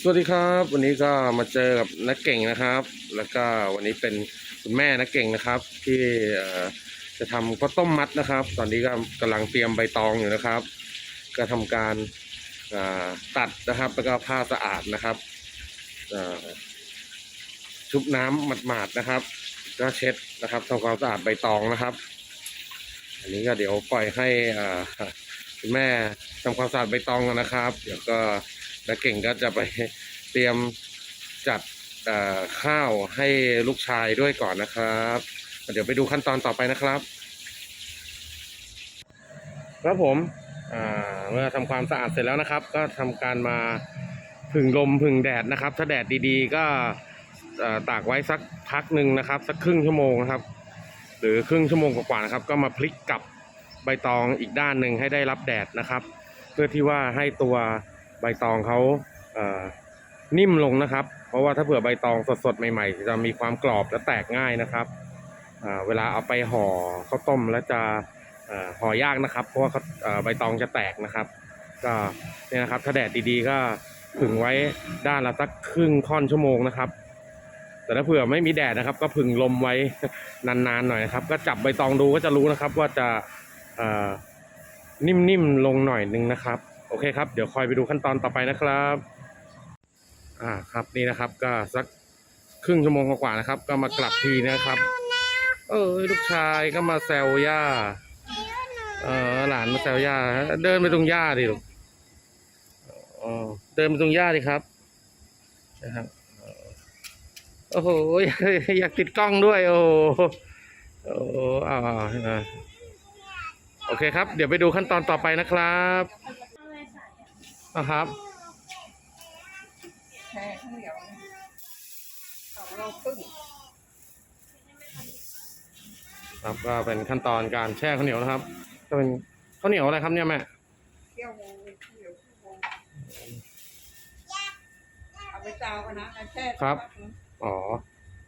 สวัสดีครับ วันนี้ก็มาเจอกับนักเก่งนะครับ แล้วก็วันนี้เป็นคุณแม่นักเก่งนะครับ ที่จะทำข้าวต้มมัดนะครับ ตอนนี้ก็กำลังเตรียมใบตองอยู่นะครับ ก็ทำการตัดนะครับ แล้วก็ผ้าสะอาดนะครับชุบน้ำหมาดๆนะครับ ก็เช็ดนะครับทำความสะอาดใบตองนะครับ อันนี้ก็เดี๋ยวปล่อยให้คุณแม่ทำความสะอาดใบตองกันนะครับ เดี๋ยวก็ นักเก่งก็จะไปเตรียมจัดข้าวให้ลูกชายด้วยก่อนนะครับ เดี๋ยวไปดูขั้นตอนต่อไปนะครับ ครับผมเมื่อทำความสะอาดเสร็จแล้วนะครับ ก็ทำการมาผึ่งลมผึ่งแดดนะครับ ถ้าแดดดีๆ ก็ตากไว้สักพักหนึ่งนะครับ สักครึ่งชั่วโมงนะครับ หรือครึ่งชั่วโมงกว่าๆนะครับ ก็มาพลิกกลับใบตองอีกด้านหนึ่งให้ได้รับแดดนะครับ เพื่อที่ว่าให้ตัว ใบตองเขาเอ่อนิ่มลงนะครับ เพราะว่าถ้าเผื่อใบตองสดๆใหม่ ๆ จะมีความกรอบและแตกง่ายนะครับเวลาเอาไปห่อข้าวต้มแล้วจะเอ่อห่อยากนะครับ เพราะว่าใบตองจะแตกนะครับ ก็เนี่ยนะครับ ถ้าแดดดีๆก็ผึ่งไว้ด้านละสักครึ่งค่อนชั่วโมงนะครับ แต่ถ้าเผื่อไม่มีแดดนะครับ ก็ผึ่งลมไว้นานๆหน่อยนะครับ ก็จับใบตองดูก็จะรู้นะครับว่าจะเอ่อนิ่มๆลงหน่อยนึงนะครับ เคครับเดี๋ยวคอยไปดูขั้นตอนต่อไปนะครับอ่าครับนี่นะครับ ก็สักครึ่งชั่วโมงกว่าๆนะครับ ก็มากลับทีนะครับ เออลูกชายก็มาแซวย่าเออหลานมาแซวย่าเดินไปตรงย่าดิลูกอ๋อเดินไปตรงย่าดิครับนะครับโอ้โหอยากติดกล้องด้วย โอ้โหโอ้อ่าโอเคครับ เดี๋ยวไปดูขั้นตอนต่อไปนะครับ นะครับแช่ข้าวเหนียวสองโลครึ่งครับก็เป็นขั้นตอนการแช่ข้าวเหนียวนะครับ ก็เป็นข้าวเหนียวอะไรครับเนี่ยแม่เคี่ยวโมงข้าวเหนียวชั่วโมงเอาไปซาวกันนะแล้วแช่ครับ อ๋อ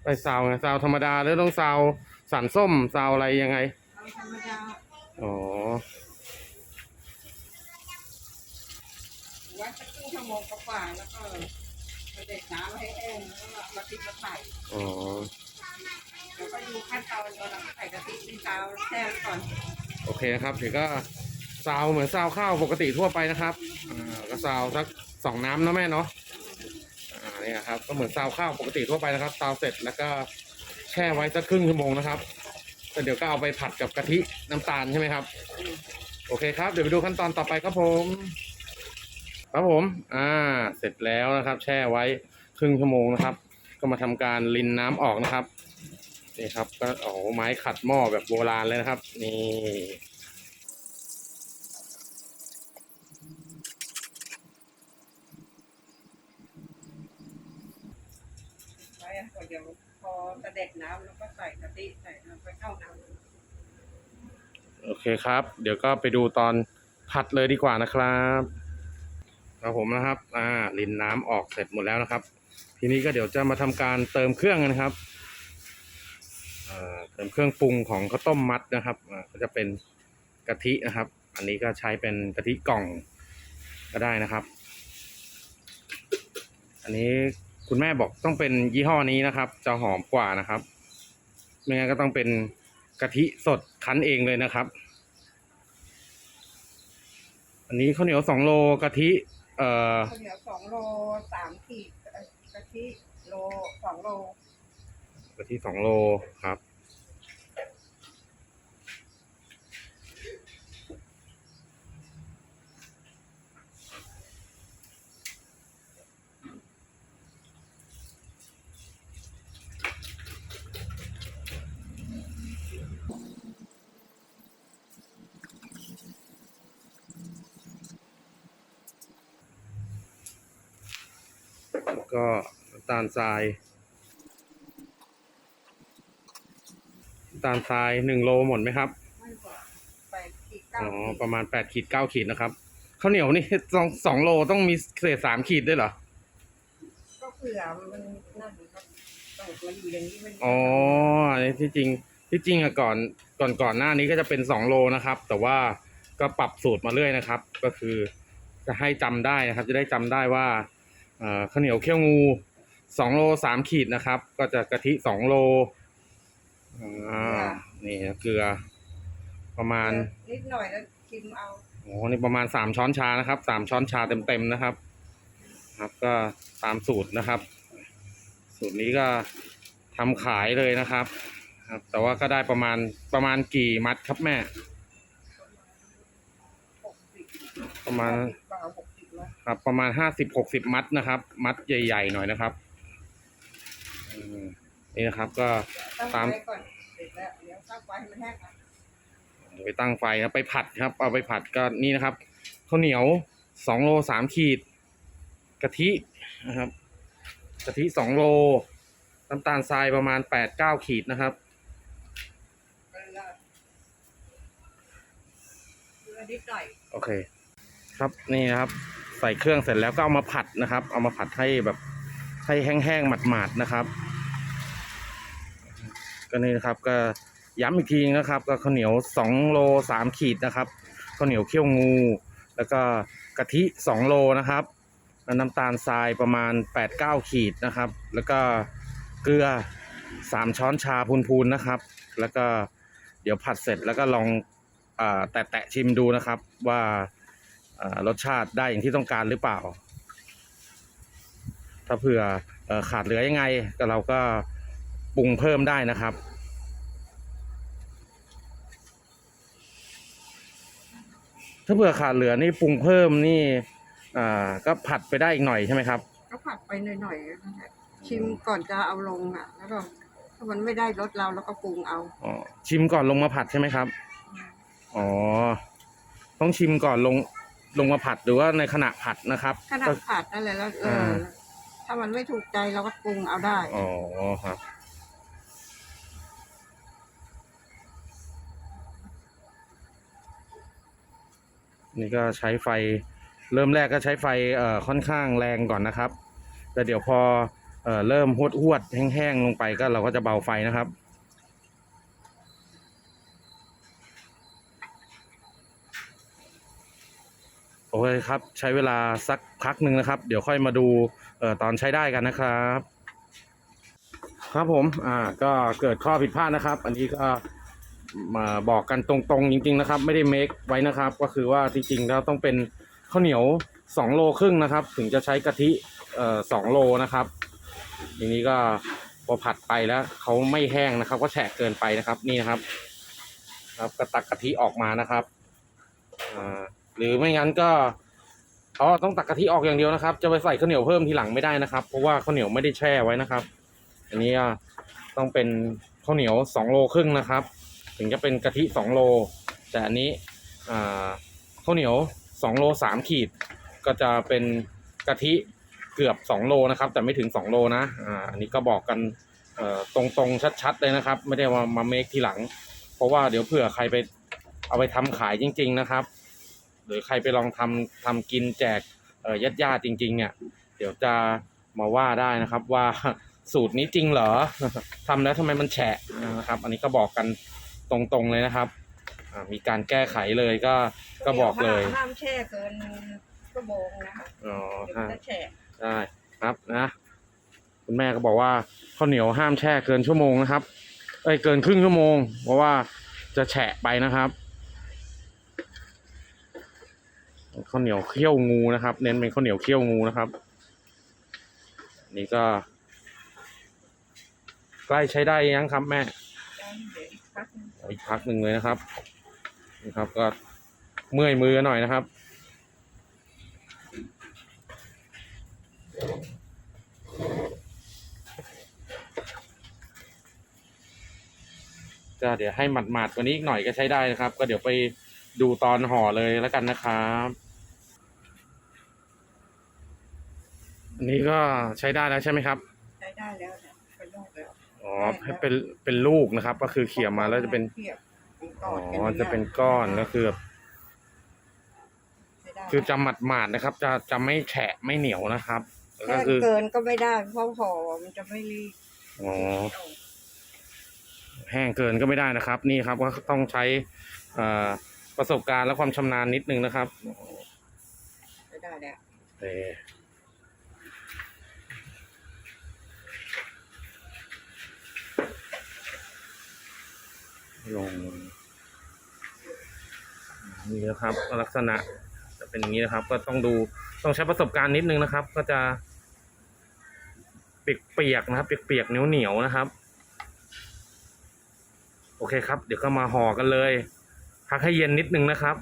ไปซาวไงซาวธรรมดาหรือต้องซาวสันส้มซาวอะไรยังไงเอาธรรมดาอ๋อ ชั่วโมงกว่าๆแล้วก็เด็ดน้ำให้แห้งแล้วก็มาพริกมาใส่อ๋อแล้วก็ดูขั้นตอนตอนเราใส่กะทิที่ซาวแช่ไว้ก่อนโอเคนะครับเดี๋ยวก็ซาวเหมือนซาวข้าวปกติทั่วไปนะครับอ่าก็ซาวสักสองน้ำนะแม่เนาะอ่าเนี่ยครับก็เหมือนซาวข้าวปกติทั่วไปนะครับซาวเสร็จแล้วก็แช่ไว้สักครึ่งชั่วโมงนะครับแล้วเดี๋ยวก็เอาไปผัดกับกะทิน้ำตาลใช่ไหมครับ โอเคครับ เดี๋ยวไปดูขั้นตอนต่อไปครับผม ครับผม อ่า เสร็จแล้วนะครับ แช่ไว้ครึ่งชั่วโมงนะครับ ก็มาทำการรินน้ำออกนะครับ นี่ครับ ก็โอ้ไม้ขัดหม้อแบบโบราณเลยนะครับ นี่ไว้ก่อนเดี๋ยวพอเสด็จน้ำแล้วก็ใส่กะทิใส่น้ำไปเข้าน้ำโอเคครับ เดี๋ยวก็ไปดูตอนผัดเลยดีกว่านะครับ ครับผมนะครับอ่ารินน้ำออกเสร็จหมดแล้วนะครับ ทีนี้ก็เดี๋ยวจะมาทำการเติมเครื่องกันครับเติมเครื่องปรุงของข้าวต้มมัดนะครับอ่าก็จะเป็นกะทินะครับ อันนี้ก็ใช้เป็นกะทิกล่องก็ได้นะครับ อันนี้คุณแม่บอกต้องเป็นยี่ห้อนี้นะครับ จะหอมกว่านะครับ ไม่งั้นก็ต้องเป็นกะทิสดคั้นเองเลยนะครับ อันนี้ข้าวเหนียวสองโลกะทิ เอ่อข้าวเหนียวสองโลสามขีดกะทิโลสองโลกะทิสองโลครับ ก็น้ำตาลทรายน้ำตาลทรายหนึ่งโลหมดไหมครับไม่กว่าแปดขีดเก้าอ๋อขีดประมาณแปดขีดเก้าขีดนะครับข้าวเหนียวนี่สองสองโลต้องมีเศษสามขีดด้วยเหรอก็เผื่อมันนั่นครับต้องมันอยู่อย่างนี้มันอ๋ออันนี้ที่จริงที่จริงอะก่อนก่อนก่อนหน้านี้ก็จะเป็นสองโลนะครับ แต่ว่าก็ปรับสูตรมาเรื่อยนะครับ ก็คือจะให้จำได้นะครับ จะได้จำได้ว่าเอ่อ ข้าวเหนียวเขี้ยวงูสองโลสามขีดนะครับ ก็จะกะทิสองโลอ่านี่เกลือ ประมาณนิดหน่อยแล้วชิมเอาโอ้โหนี่ประมาณสามช้อนชานะครับสามช้อนชาเต็มๆนะครับ ครับก็ตามสูตรนะครับ สูตรนี้ก็ทำขายเลยนะครับ ครับ แต่ว่าก็ได้ประมาณประมาณกี่มัดครับแม่หกสิบประมาณ ครับ ประมาณห้าสิบหกสิบมัดนะครับ มัดใหญ่ๆหน่อยนะครับอืมนี่นะครับ ก็ตั้งตามไฟก่อนเสร็จแล้วเดี๋ยวตั้งไฟให้มันแห้งก่อนไปตั้งไฟครับไปผัดครับ เอาไปผัดก็นี่นะครับข้าวเหนียวสองโลสามขีดกะทินะครับกะทิสองโลน้ำตาลทรายประมาณแปดเก้าขีดนะครับ เกลือเกลือนิดหน่อย โอเค ครับนี่นะครับ ใส่เครื่องเสร็จแล้วก็เอามาผัดนะครับ เอามาผัดให้แบบให้แห้งๆหมาดๆนะครับ ก็นี่นะครับก็ย้ำอีกทีนะครับ ก็ข้าวเหนียวสองโลสามขีดนะครับข้าวเหนียวเคี่ยวงู แล้วก็กะทิสองโลนะครับแล้วน้ำตาลทรายประมาณแปดเก้าขีดนะครับ แล้วก็เกลือสามช้อนชาพูนๆนะครับ แล้วก็เดี๋ยวผัดเสร็จแล้วก็ลองอาแตะๆชิมดูนะครับว่า รสชาติได้อย่างที่ต้องการหรือเปล่า ถ้าเผื่อเอ่อขาดเหลือยังไงก็เราก็ปรุงเพิ่มได้นะครับ ถ้าเผื่อขาดเหลือนี่ปรุงเพิ่มนี่อ่าก็ผัดไปได้อีกหน่อยใช่ไหมครับก็ผัดไปหน่อยๆนั่นแหละชิมก่อนจะเอาลงอะ แล้วก็ถ้ามันไม่ได้รสเราแล้วก็ปรุงเอาอ๋อชิมก่อนลงมาผัดใช่ไหมครับอ๋อต้องชิมก่อนลง ลงมาผัดหรือว่าในขณะผัดนะครับขนาก็ดผัดนั่นแหละแล้วเอออ่าถ้ามันไม่ถูกใจเราก็ปรุงเอาได้ อ๋อครับ นี่ก็ใช้ไฟ เริ่มแรกก็ใช้ไฟเอ่อค่อนข้างแรงก่อนนะครับ แต่เดี๋ยวพอเอ่อเริ่มหวดหวดๆแห้งๆลงไปก็เราก็จะเบาไฟนะครับ โอเคครับใช้เวลาสักพักหนึ่งนะครับ เดี๋ยวค่อยมาดูออตอนใช้ได้กันนะครับ ครับผมอ่าก็เกิดข้อผิดพลาดนะครับ อันนี้ก็มาบอกกันตรงๆจริง ๆนะครับ ไม่ได้เมคไว้นะครับ ก็คือว่าจริงๆแล้วต้องเป็นข้าวเหนียวสองโลครึ่งนะครับ ถึงจะใช้กะทิเอ่อสองโลนะครับทีนี้ก็พอผัดไปแล้วเขาไม่แห้งนะครับ ก็แฉะเกินไปนะครับนี่นะครับ ครับก็ตักกะทิออกมานะครับอ่า หรือไม่งั้นก็อ๋อต้องตักกะทิออกอย่างเดียวนะครับ จะไปใส่ข้าวเหนียวเพิ่มทีหลังไม่ได้นะครับ เพราะว่าข้าวเหนียวไม่ได้แช่ไว้นะครับ อันนี้ต้องเป็นข้าวเหนียวสองโลครึ่งนะครับ ถึงจะเป็นกะทิสองโล แต่อันนี้อ่าข้าวเหนียวสองโลสามขีด ก็จะเป็นกะทิเกือบสองโลนะครับ แต่ไม่ถึงสองโลนะอ่าอันนี้ก็บอกกันเอ่อตรงๆชัดๆเลยนะครับ ไม่ได้มามาเมคทีหลัง เพราะว่าเดี๋ยวเผื่อใครไปเอาไปทำขายจริง ๆนะครับ หรือใครไปลองทำทำกินแจกเอ่อญาติๆจริงๆเนี่ยเดี๋ยวจะมาว่าได้นะครับว่าสูตรนี้จริงเหรอทำแล้วทำไมมันแฉะนะครับ อันนี้ก็บอกกันตรงๆเลยนะครับอ่ามีการแก้ไขเลยก็ก็บอกเลยห้ามแช่เกินชั่วโมงนะคะอ๋อเดี๋ยวฮะมันจะแฉะได้ครับนะคุณแม่ก็บอกว่าข้าวเหนียวห้ามแช่เกินชั่วโมงนะครับเอ้ยเกินครึ่งชั่วโมง เพราะว่าจะแฉะไปนะครับ ข้าวเหนียวเคี่ยวงูนะครับ เน้นเป็นข้าวเหนียวเคี่ยวงูนะครับ นี่ก็ ใกล้ใช้ได้ยังครับแม่อีกพักหนึ่งเลยนะครับนี่ครับก็เมื่อยมือหน่อยนะครับก็เดี๋ยวให้หมาดๆกว่านี้อีกหน่อยก็ใช้ได้นะครับ ก็เดี๋ยวไปดูตอนห่อเลยแล้วกันนะครับ อันนี้ก็ใช้ได้แล้วใช่ไหมครับ ใช้ได้แล้วเนี่ยเป็นลูกแล้วอ๋อให้เป็นเป็นลูกนะครับ ก็คือเขี่ยมาแล้วจะเป็นเทียบเป็นก้อ๋อนอจะเป็นก้อนก็คือแบบใช้ได้คือจะหมัดหมาดๆนะครับ จะจะไม่แฉะไม่เหนียวนะครับก็แค่คือเกินก็ไม่ได้เพราะห่อมันจะไม่รีบอ๋อแห้งเกินก็ไม่ได้นะครับ นี่ครับก็ต้องใช้เอ่อประสบการณ์และความชำนาญนิดนึงนะครับ ใช้ได้แล้ว เอ่อ ลงนี่นะครับลักษณะจะเป็นอย่างนี้นะครับ ก็ต้องดูต้องใช้ประสบการณ์นิดนึงนะครับ ก็จะเปียกๆนะครับ เปียกๆเหนียวๆนะครับ โอเคครับ เดี๋ยวก็มาห่อกันเลยพักให้เย็นนิดนึงนะครับ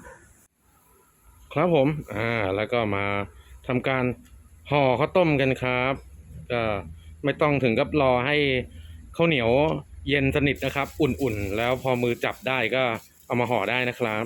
ครับผม อ่า แล้วก็มาทำการห่อข้าวต้มกันครับก็ไม่ต้องถึงกับรอให้ข้าวเหนียว เย็นสนิทนะครับ อุ่นๆ แล้วพอมือจับได้ก็เอามาห่อได้นะครับ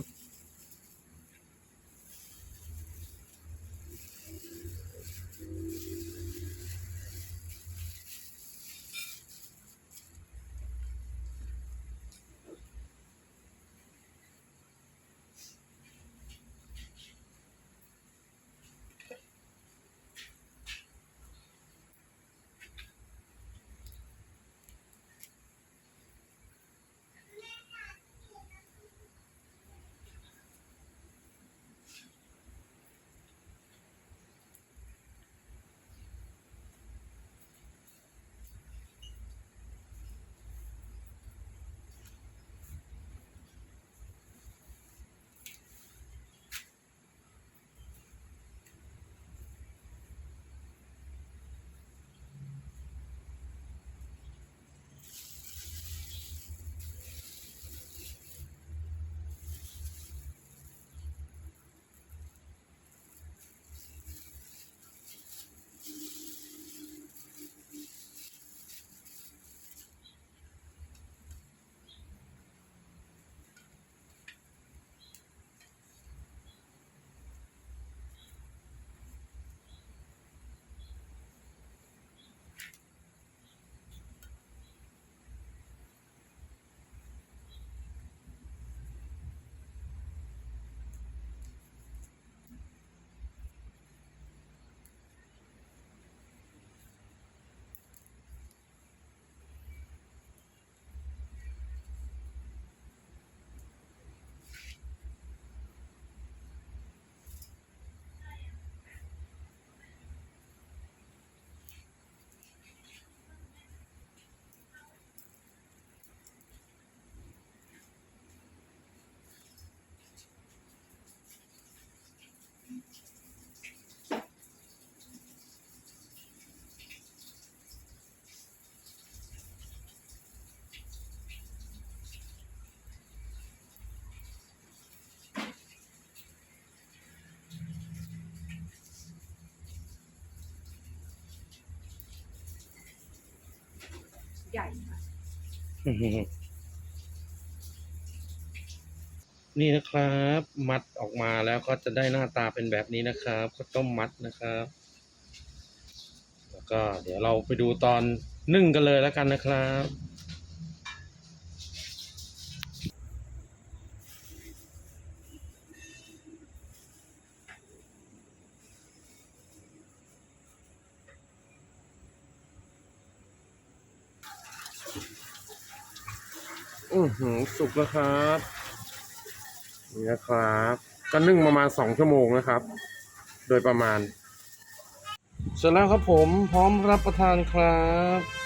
ใหญ่ค่ะนี่นะครับ มัดออกมาแล้วก็จะได้หน้าตาเป็นแบบนี้นะครับข้าวต้มมัดนะครับ แล้วก็เดี๋ยวเราไปดูตอนนึ่งกันเลยแล้วกันนะครับ อือหือสุกแล้วครับนี่นะครับก็นึ่งประมาณสองชั่วโมงนะครับ โดยประมาณ เสร็จแล้วครับผมพร้อมรับประทานครับ